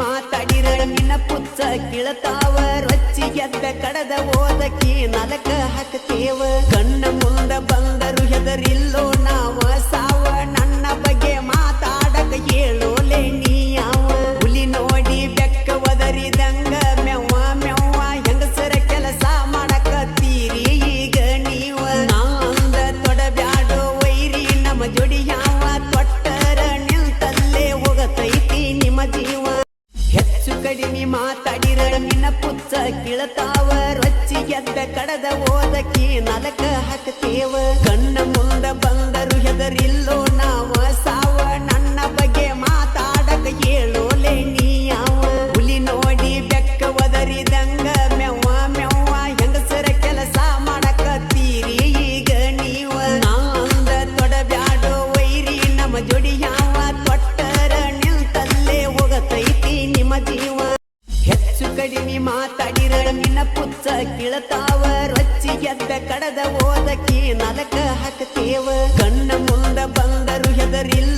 ಮಾತಾಡಿರ ನಿನ್ನ ಪುಚ್ಚ ಕಿಳತಾವ ರೊಚ್ಚಿ ಎದ್ದ ಕಡದ ಓದಕಿ ನಲಕ ಹಾಕತೇವ. ಕಡಿಮೆ ಮಾತಾಡಿರ ನಿನ್ನ ಪುಚ್ಚ ಕಿಳತಾವ. ರೊಚ್ಚಿ ಎದ್ದ ಕಡದ ಓದಕಿ ನಲಕ ಹಾಕತೇವ. ಕಣ್ಣ ಮುಂದ ಬಂದರು ಹೆದರಿಲ್ಲೋ ಕಡಿಮೆ ಮಾತಾಡಿರ, ನಿನ್ನ ಪುಚ್ಚ ಕಿಳತಾವ. ರೊಚ್ಚಿ ಗೆದ್ದ ಕಡದ ಓದಕಿ ನಲಕ ಹಾಕತೇವ. ಕಣ್ಣ ಮುಂದ ಬಂದರು ಹೆದರಿಲ್ಲೋ.